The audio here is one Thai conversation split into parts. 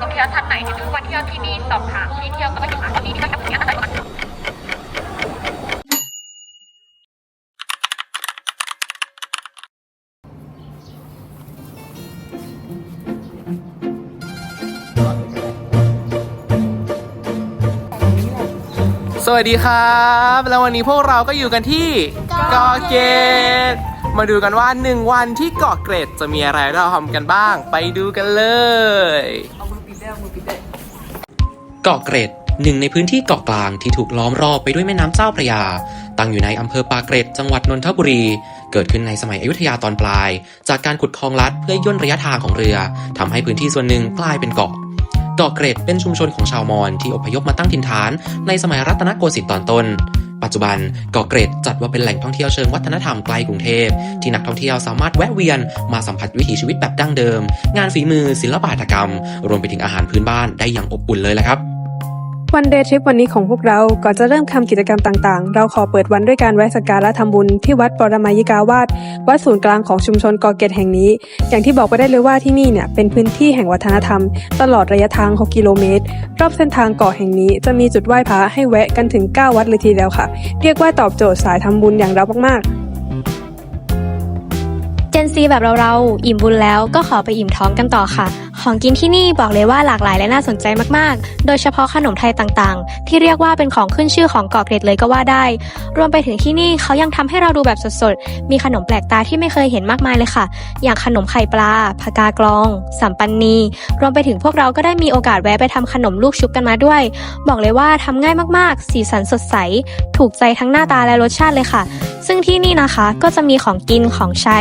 ท่องเที่ยวท่านไหนทุกวันเที่ยวที่นี่สอบถามที่เที่ยวก็ไปติดต่อที่นี่ก็จะมีอะไรบ้งสวัสดีครับ แล้ววันนี้พวกเราก็อยู่กันที่กอเกต มาดูกันว่า 1 วันที่เกาะเกร็ดจะมีอะไรเราทำกันบ้าง ไปดูกันเลยเกาะเกร็ดหนึ่งในพื้นที่เกาะกลางที่ถูกล้อมรอบไปด้วยแม่น้ำเจ้าพระยา ตั้งอยู่ในอำเภอปากเกร็ดจังหวัดนนทบุรี เกิดขึ้นในสมัยอยุธยาตอนปลาย จากการขุดคลองลัดเพื่อย่นระยะทางของเรือทำให้พื้นที่ส่วนหนึ่งกลายเป็นเกาะ เกาะเกร็ดเป็นชุมชนของชาวมอญที่อพยพมาตั้งถิ่นฐานในสมัยรัตนโกสินทร์ตอนต้น จจุบันเกาะเกร็ดจัดว่าเป็นแหล่งท่องเที่ยวเชิงวัฒนธรรมใกล้กรุงเทพ ที่นักท่องเที่ยวสามารถแวะเวียนมาสัมผัสวิถีชีวิตแบบดั้งเดิม งานฝีมือศิลปะกรรม รวมไปถึงอาหารพื้นบ้านได้อย่างอบอุ่นเลยละครับ วันเดย์ทริปวันนี้ของพวกเรา ก่อนจะเริ่มทำกิจกรรมต่างๆ เราขอเปิดวันด้วยการแวะสักการะทำบุญที่วัดปรมายิกาวาสวัดศูนย์กลางของชุมชนเกาะเกร็ดแห่งนี้ อย่างที่บอกไปได้เลยว่าที่นี่เนี่ยเป็นพื้นที่แห่งวัฒนธรรม ตลอดระยะทาง 6 กิโลเมตร รอบเส้นทางเกาะแห่งนี้จะมีจุดไหว้พระให้แวะกันถึง 9 วัดเลยทีเดียวค่ะ เรียกว่าตอบโจทย์สายทำบุญอย่างเรามากๆเจนซีแบบเราๆ อิ่มบุญแล้วก็ขอไปอิ่มท้องกันต่อค่ะ ของกินที่นี่บอกเลยว่าหลากหลายและน่าสนใจมากๆ โดยเฉพาะขนมไทยต่างๆ ที่เรียกว่าเป็นของขึ้นชื่อของเกาะเกร็ดเลยก็ว่าได้ รวมไปถึงที่นี่เขายังทำให้เราดูแบบสดๆ มีขนมแปลกตาที่ไม่เคยเห็นมากมายเลยค่ะ อย่างขนมไข่ปลาผกากลอง สัมปันนี รวมไปถึงพวกเราก็ได้มีโอกาสแวะไปทำขนมลูกชุบกันมาด้วย บอกเลยว่าทำง่ายมากๆ สีสันสดใส ถูกใจทั้งหน้าตาและรสชาติเลยค่ะ ซึ่งที่นี่นะคะก็จะมีของกินของใช้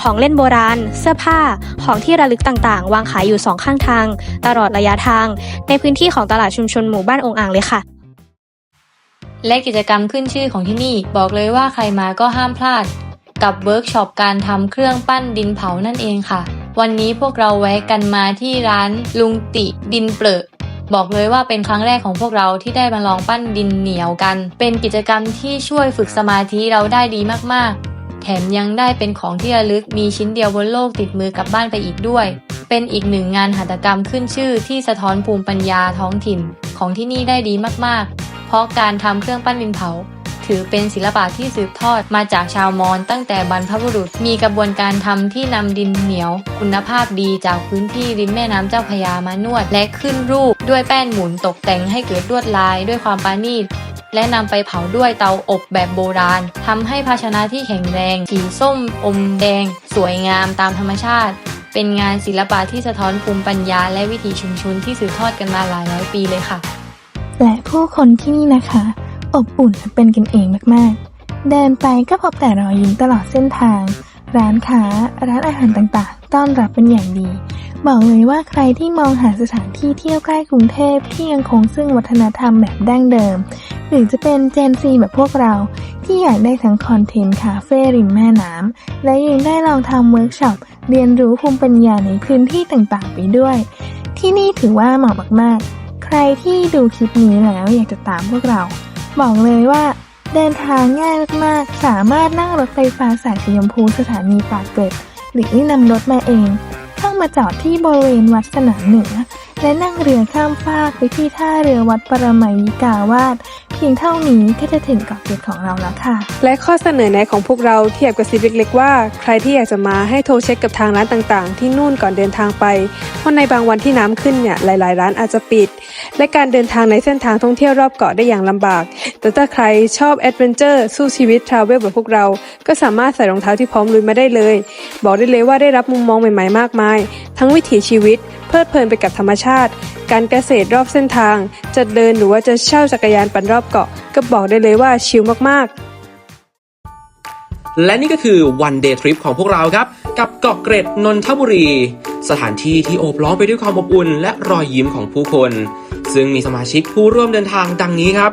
ของเล่นโบราณ เสื้อผ้า ของที่ระลึกต่างๆ วางขายอยู่สองข้างทาง ตลอดระยะทาง ในพื้นที่ของตลาดชุมชนหมู่บ้านองอ่างเลยค่ะ และกิจกรรมขึ้นชื่อของที่นี่บอกเลยว่าใครมาก็ห้ามพลาด กับเวิร์กช็อปการทำเครื่องปั้นดินเผานั่นเองค่ะ วันนี้พวกเราแวะกันมาที่ร้านลุงติดินเปลือะบอกเลยว่าเป็นครั้งแรกของพวกเราที่ได้มาลองปั้นดินเหนียวกัน เป็นกิจกรรมที่ช่วยฝึกสมาธิเราได้ดีมากๆ แถมยังได้เป็นของที่ระลึกมีชิ้นเดียวบนโลกติดมือกลับบ้านไปอีกด้วย เป็นอีกหนึ่งงานหัตถกรรมขึ้นชื่อที่สะท้อนภูมิปัญญาท้องถิ่นของที่นี่ได้ดีมากๆ เพราะการทำเครื่องปั้นดินเผา ถือเป็นศิลปะที่สืบทอดมาจากชาวมอญตั้งแต่บรรพบุรุษ มีกระบวนการทำที่นำดินเหนียว คุณภาพดีจากพื้นที่ริมแม่น้ำเจ้าพยามานวด และขึ้นรูปด้วยแป้นหมุนตกแต่งให้เกิดลวดลายด้วยความปราณีตและนำไปเผาด้วยเตาอบแบบโบราณทำให้ภาชนะที่แข็งแรง สีส้ม อมแดง สวยงามตามธรรมชาติ เป็นงานศิลปะที่สะท้อนภูมิปัญญา และวิถีชุมชนที่สืบทอดกันมาหลายร้อยปีเลยค่ะ และผู้คนที่นี่นะคะ อบอุ่นและเป็นกันเองมากๆ เดินไปก็พบแต่รอยยิ้มตลอดเส้นทาง ร้านค้า ร้านอาหารต่างๆ ต้อนรับเป็นอย่างดี บอกเลยว่าใครที่มองหาสถานที่เที่ยวใกล้กรุงเทพที่ยังคงซึ่งวัฒนธรรมแบบดั้งเดิม หรือจะเป็นเจนซีแบบพวกเราที่อยากได้ทั้งคอนเทนต์คาเฟ่ริมแม่น้ำและยังได้ลองทำเวิร์กช็อป เรียนรู้ภูมิปัญญาในพื้นที่ต่างๆไปด้วย ที่นี่ถือว่าเหมาะมากๆ ใครที่ดูคลิปนี้แล้วอยากจะตามพวกเรา บอกเลยว่า เดินทางง่ายมากๆ สามารถนั่งรถไฟฟ้าสายสีชมพูสถานีปากเกร็ด หรือนำรถมาเอง เข้ามาจอดที่บริเวณวัดสนามเหนือและนั่งเรือข้ามฟากไปที่ท่าเรือวัดปรมัยยิกาวาส พียงเท่านี้ก็จะถึงเกาะเกร็ดของเราแล้วค่ะ และข้อเสนอแนะของพวกเราเที่แอบกระซิบเล็กๆว่า ใครที่อยากจะมาให้โทรเช็คกับทางร้านต่างๆ ที่นู่นก่อนเดินทางไป เพราะในบางวันที่น้ำขึ้นเนี่ยหลาย ๆ ร้านอาจจะปิด และการเดินทางในเส้นทางท่องเที่ยวรอบเกาะได้อย่างลำบาก แต่ถ้าใครชอบแอดเวนเจอร์สู้ชีวิตทราเวลแบบพวกเรา ก็สามารถใส่รองเท้าที่พร้อมลุยมาได้เลย บอกได้เลยว่าได้รับมุมมองใหม่ ๆ มากมาย ทั้งวิถีชีวิต เพลิดเพลินไปกับธรรมชาติ การเกษตรรอบเส้นทาง จะเดินหรือว่าจะเช่าจักรยานปั่นรอบเกาะ ก็บอกได้เลยว่าชิลมากๆและนี่ก็คือวันเดย์ทริปของพวกเราครับ กับเกาะเกร็ดนนทบุรี สถานที่ที่โอบล้อมไปด้วยความอบอุ่น และรอยยิ้มของผู้คน ซึ่งมีสมาชิกผู้ร่วมเดินทางดังนี้ครับ